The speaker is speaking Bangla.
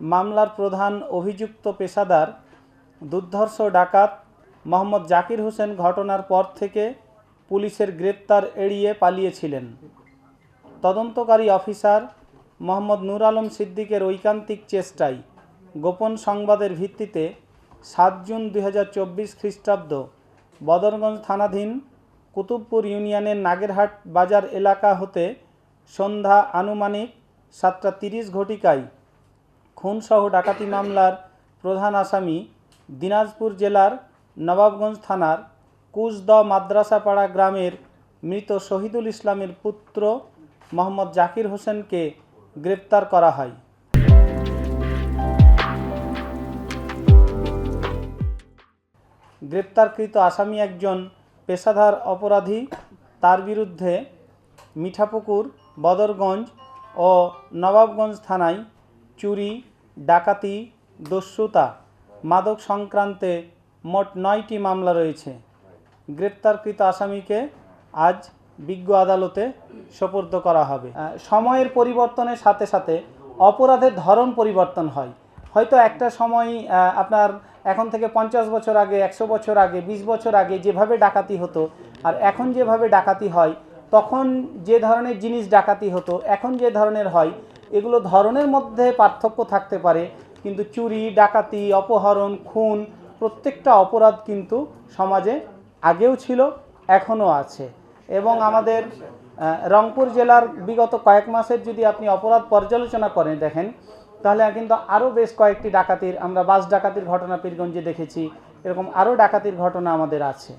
মামলার প্রধান অভিযুক্ত পেশাদার, দুর্ধর্ষ ডাকাত মোহাম্মদ জাকির হোসেন ঘটনার পর থেকে পুলিশের গ্রেপ্তার এড়িয়ে পালিয়েছিলেন। তদন্তকারী অফিসার মোহাম্মদ নূর আলম সিদ্দিকের ঐকান্তিক চেষ্টায় গোপন সংবাদের ভিত্তিতে সাত জুন দু হাজার চব্বিশ খ্রিস্টাব্দ বদরগঞ্জ থানাধীন কুতুবপুর ইউনিয়নের নাগেরহাট বাজার এলাকা হতে সন্ধ্যা আনুমানিক সাতটা তিরিশ ঘটিকায় খুনসহ ডাকাতি মামলার প্রধান আসামি দিনাজপুর জেলার নবাবগঞ্জ থানার কুচদ মাদ্রাসাপাড়া গ্রামের মৃত শহীদুল ইসলামের পুত্র মোহাম্মদ জাকির হোসেনকে গ্রেপ্তার করা হয়। গ্রেপ্তারকৃত আসামি একজন পেশাদার অপরাধী, তার বিরুদ্ধে মিঠাপুকুর, বদরগঞ্জ ও নবাবগঞ্জ থানায় চুরি ডাকাতি, দস্যুতা, মাদক সংক্রান্তে মোট নয়টি মামলা রয়েছে। গ্রেপ্তারকৃত আসামিকে আজ বিজ্ঞ আদালতে সোপর্দ করা হবে। সময়ের পরিবর্তনের সাথে সাথে অপরাধের ধরন পরিবর্তন হয়। হয়তো একটা সময় আপনার এখন থেকে পঞ্চাশ বছর আগে, একশো বছর আগে, বিশ বছর আগে যেভাবে ডাকাতি হতো, আর এখন যেভাবে ডাকাতি হয়, তখন যে ধরনের জিনিস ডাকাতি হতো, এখন যে ধরনের হয় এগুলো ধরনের মধ্যে পার্থক্য থাকতে পারে, কিন্তু চুরি, ডাকাতি, অপহরণ, খুন প্রত্যেকটা অপরাধ কিন্তু সমাজে আগেও ছিল, এখনও আছে। এবং আমাদের রংপুর জেলার বিগত কয়েক মাসের যদি আপনি অপরাধ পর্যালোচনা করেন, দেখেন, তাহলে কিন্তু আরও বেশ কয়েকটি ডাকাতির, আমরা বাস ডাকাতির ঘটনা পীরগঞ্জে দেখেছি, এরকম আরও ডাকাতির ঘটনা আমাদের আছে।